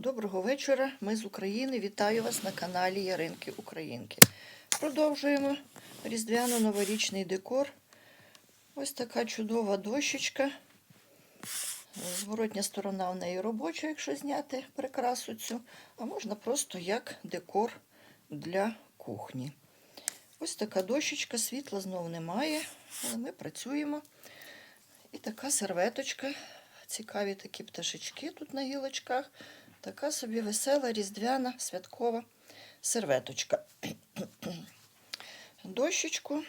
Доброго вечора. Ми з України. Вітаю вас на каналі Яринки Українки. Продовжуємо різдвяно-новорічний декор. Ось така чудова дощечка. Зворотня сторона в неї робоча, якщо зняти прикрасу цю, а можна просто як декор для кухні. Ось така дощечка, світла знову немає, але ми працюємо. І така серветочка. Цікаві такі пташечки тут на гілочках. Така собі весела, різдвяна, святкова серветочка. Дощечку.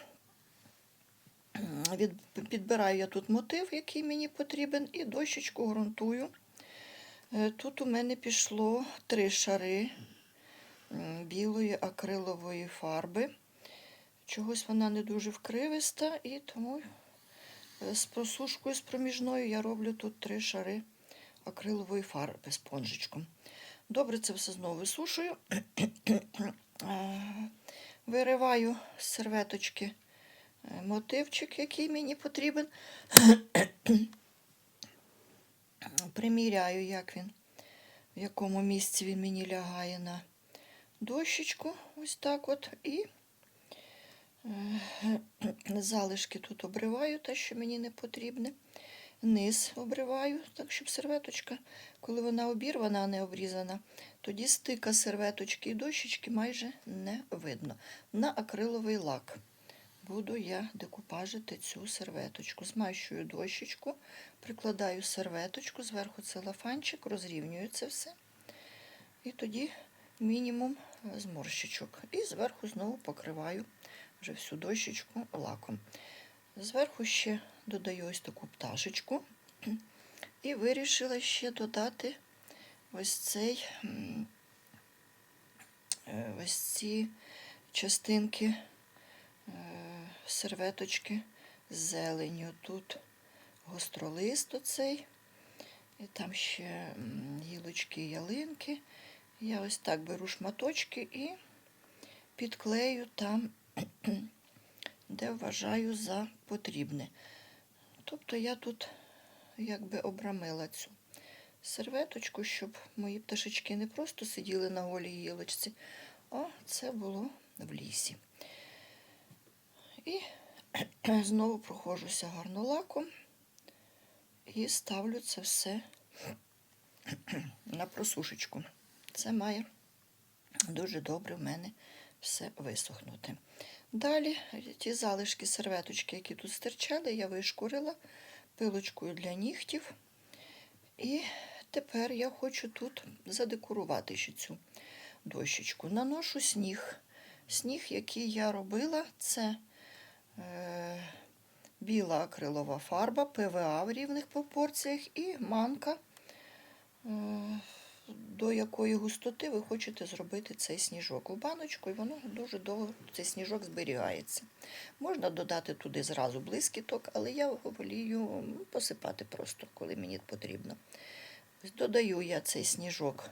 Підбираю я тут мотив, який мені потрібен, і дощечку ґрунтую. Е, Тут у мене пішло три шари білої акрилової фарби. Чогось вона не дуже вкривиста, і тому е, з просушкою з проміжною я роблю тут три шари акрилової фарби спонжичком. Добре це все знову висушую. Е, Вириваю з серветочки е, мотивчик, який мені потрібен. Приміряю, як він, в якому місці він мені лягає на дощечку. Ось так от. І е, залишки тут обриваю, те, що мені не потрібне. Низ обриваю, так, щоб серветочка, коли вона обірвана, а не обрізана, тоді стика серветочки і дощечки майже не видно. На акриловий лак буду я декупажити цю серветочку. Змащую дощечку, прикладаю серветочку, зверху целофанчик, розрівнюю це все. І тоді мінімум зморщичок. І зверху знову покриваю вже всю дощечку лаком. Зверху ще додаю ось таку пташечку. І вирішила ще додати ось цей е, ось ці частинки е, серветочки з зеленю. Тут гостролист оцей, і там ще гілочки ялинки. Я ось так беру шматочки і підклею там, де вважаю за потрібне. Тобто я тут якби обрамила цю серветочку, щоб мої пташечки не просто сиділи на голій гілочці, а це було в лісі. І знову проходжуся гарно лаком і ставлю це все на просушечку. Це має дуже добре в мене все висохнути. Далі ті залишки серветочки, які тут стирчали, я вишкурила пилочкою для нігтів. І тепер я хочу тут задекорувати ще цю дощечку. Наношу сніг. Сніг, який я робила, це е, біла акрилова фарба, ПВА в рівних пропорціях і манка. Е, до якої густоти ви хочете зробити цей сніжок у баночку, і воно дуже довго цей сніжок зберігається. Можна додати туди зразу блискіток, але я волію посипати просто, коли мені потрібно. Додаю я цей сніжок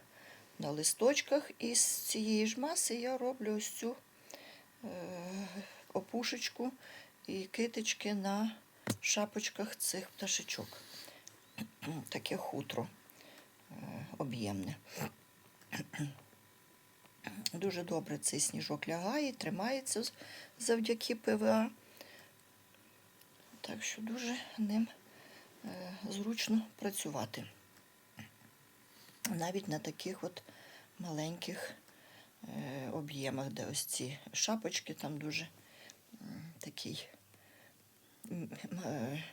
на листочках, і з цієї ж маси я роблю ось цю е, опушечку і китички на шапочках цих пташечок. Таке хутро об'ємне. Дуже добре цей сніжок лягає, тримається завдяки ПВА. Так що дуже ним е, зручно працювати. Навіть на таких от маленьких е, об'ємах, де ось ці шапочки, там дуже такий е,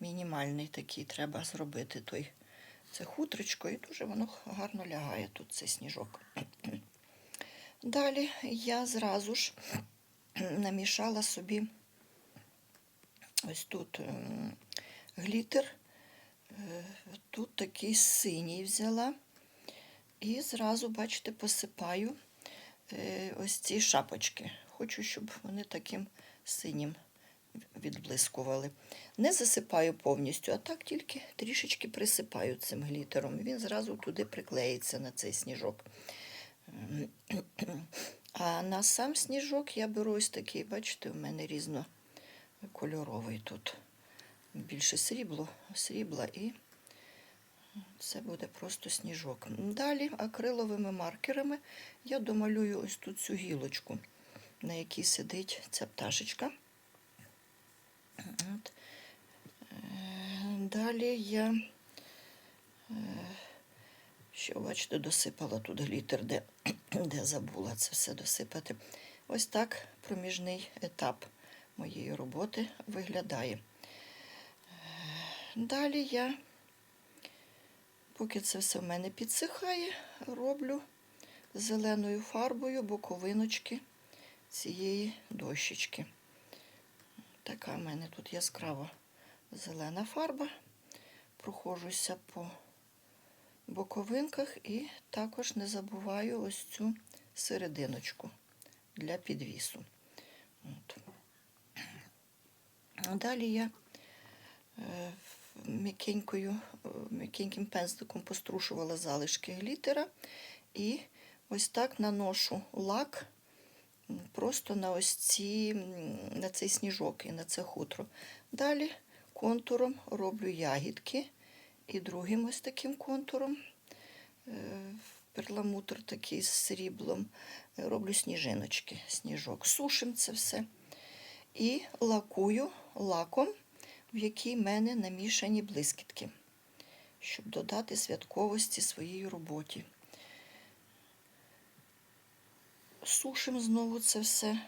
мінімальний такий треба зробити той це хутричко, і дуже воно гарно лягає тут цей сніжок. Далі я зразу ж намішала собі ось тут ем, глітер, е, тут такий синій взяла. І зразу, бачите, посипаю е, ось ці шапочки. Хочу, щоб вони таким синім відблискували. Не засипаю повністю, а так тільки трішечки присипаю цим глітером. Він зразу туди приклеїться на цей сніжок. А на сам сніжок я беру ось такий, бачите, у мене різнокольоровий тут. Більше срібло, срібла і Це буде просто сніжок. Далі акриловими маркерами я домалюю ось тут цю гілочку, на якій сидить ця пташечка. От. Е, Далі я е, ще, бачите, досипала тут глітер, де, де забула це все досипати. Ось так проміжний етап моєї роботи виглядає. Е, Далі я, поки це все в мене підсихає, роблю зеленою фарбою боковиночки цієї дощечки. Така в мене тут яскрава зелена фарба. Прохожуся по боковинках і також не забуваю ось цю серединочку для підвісу. От. Далі я е, м'якенькою, е, м'якеньким пензликом пострушувала залишки глітера і ось так наношу лак просто на ось ці, на цей сніжок і на це хутро. Далі контуром роблю ягідки і другим ось таким контуром. е, Перламутр такий з сріблом. е, Роблю сніжиночки, сніжок. Сушим це все. І лакую лаком, в який в мене намішані блискітки, щоб додати святковості своїй роботі. Сушим знову це все.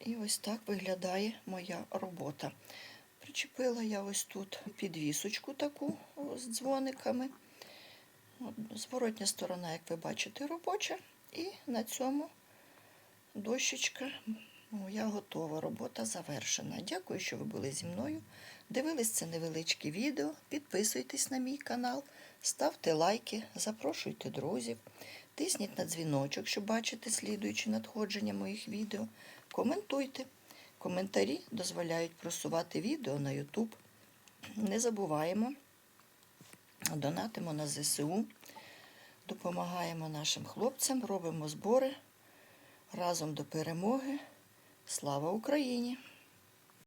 І ось так виглядає моя робота. Причепила я ось тут підвісочку таку з дзвониками. От, Зворотня сторона, як ви бачите, робоча. І на цьому дощечка моя готова. Робота завершена. Дякую, що ви були зі мною. Дивились це невеличке відео. Підписуйтесь на мій канал, ставте лайки, запрошуйте друзів, тисніть на дзвіночок, щоб бачити слідуючі надходження моїх відео. Коментуйте. Коментарі дозволяють просувати відео на YouTube. Не забуваємо, донатимо на ЗСУ, допомагаємо нашим хлопцям, робимо збори разом до перемоги. Слава Україні!